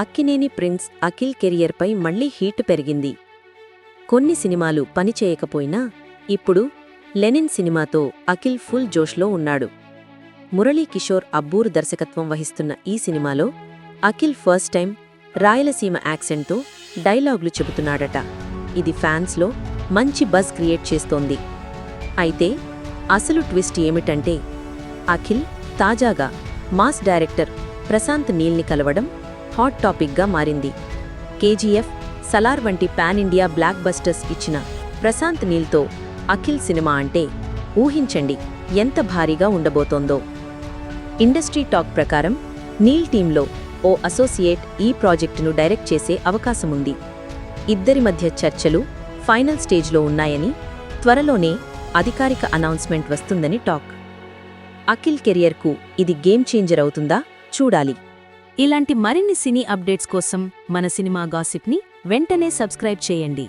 Akkineni prince Akhil కెరియర్పై మళ్ళీ heat పెరిగింది. కొన్ని సినిమాలు పనిచేయకపోయినా ఇప్పుడు లెనిన్ సినిమాతో అఖిల్ ఫుల్ జోష్లో ఉన్నాడు. మురళీ కిషోర్ అబ్బూర్ దర్శకత్వం వహిస్తున్న ఈ సినిమాలో అఖిల్ ఫస్ట్ టైం రాయలసీమ యాక్సెంట్తో డైలాగులు చెబుతున్నాడట. ఇది ఫ్యాన్స్లో మంచి బజ్ క్రియేట్ చేస్తోంది. అయితే అసలు ట్విస్ట్ ఏమిటంటే అఖిల్ తాజాగా మాస్ డైరెక్టర్ ప్రశాంత్ నీల్ని కలవడం హాట్ టాపిక్గా మారింది. కేజీఎఫ్ సలార్ వంటి పాన్ ఇండియా బ్లాక్ బస్టర్స్ ఇచ్చిన ప్రశాంత్ నీల్తో అఖిల్ సినిమా అంటే ఊహించండి ఎంత భారీగా ఉండబోతోందో. ఇండస్ట్రీ టాక్ ప్రకారం నీల్ టీంలో ఓ అసోసియేట్ ఈ ప్రాజెక్టును డైరెక్ట్ చేసే అవకాశముంది. ఇద్దరి మధ్య చర్చలు ఫైనల్ స్టేజ్లో ఉన్నాయని త్వరలోనే అధికారిక అనౌన్స్మెంట్ వస్తుందని టాక్. అఖిల్ కెరియర్కు ఇది గేమ్ చేంజర్ అవుతుందా? చూడాలి. ఇలాంటి మరిన్ని సినీ అప్డేట్స్ కోసం మన సినిమా గాసిప్ని వెంటనే సబ్స్క్రైబ్ చేయండి.